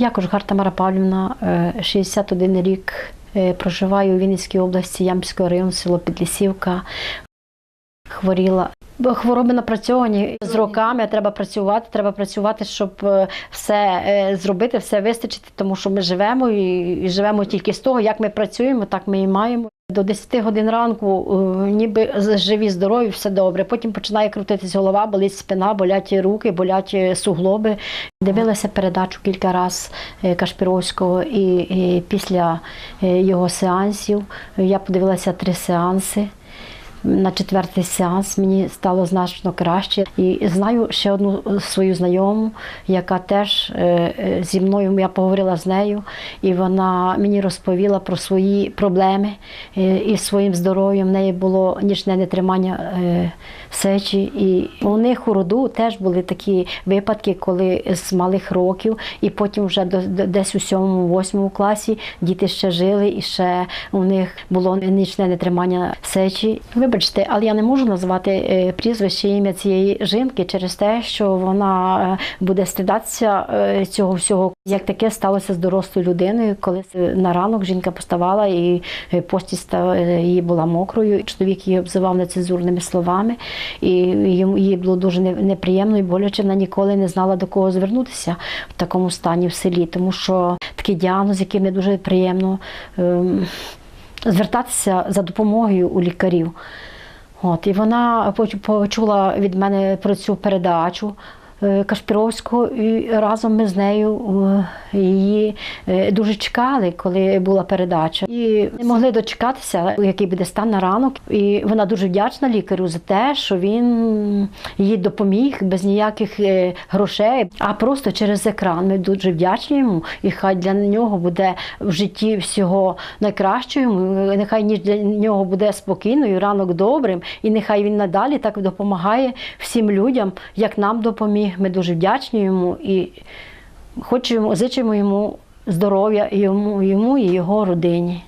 Я Кожгар Тамара Павлівна, е, 61 рік, е, проживаю у Вінницькій області, Ямпільського району, село Підлісівка. Хворіла. Хвороби напрацьовані з роками. Треба працювати. Треба працювати, щоб е, все е, зробити, все вистачити, тому що ми живемо і живемо тільки з того, як ми працюємо, так ми і маємо. До 10 годин ранку е, ніби живі, здорові, все добре. Потім починає крутитись голова, болить спина, болять руки, болять суглоби. Дивилася передачу кілька разів е, Кашпіровського, і, і після е, його сеансів я подивилася три сеанси. На четвертий сеанс мені стало значно краще. І знаю ще одну свою знайому, яка теж е, е, зі мною я поговорила з нею, і вона мені розповіла про свої проблеми е, із своїм здоров'ям. В неї було нічне нетримання сечі. І у них у роду теж були такі випадки, коли з малих років, і потім вже десь у сьомому, восьмому класі діти ще жили, і ще у них було нічне нетримання сечі. Вибачте, але я не можу назвати е, прізвище ім'я цієї жінки через те, що вона е, буде стидатися е, цього всього. Як таке сталося з дорослою людиною, коли на ранок жінка поставала і постість її була мокрою. Чоловік її обзивав нецензурними словами, і їй було дуже неприємно і боляче. Вона ніколи не знала до кого звернутися в такому стані в селі, тому що такий діагноз, який не дуже приємно. Звертатися за допомогою у лікарів. От, і вона почула від мене про цю передачу е, Кашпіровського, і разом ми з нею е, її е, дуже чекали, коли була передача. І не могли дочекатися, який буде стан на ранок. І вона дуже вдячна лікарю за те, що він їй допоміг без ніяких грошей, а просто через екран. Ми дуже вдячні йому, і хай для нього буде в житті всього найкращого. Нехай ніж для нього буде спокійною, ранок добрим, і нехай він надалі так допомагає всім людям, як нам допоміг. Ми дуже вдячні йому і хочемо, зичимо йому здоров'я йому, йому і його родині.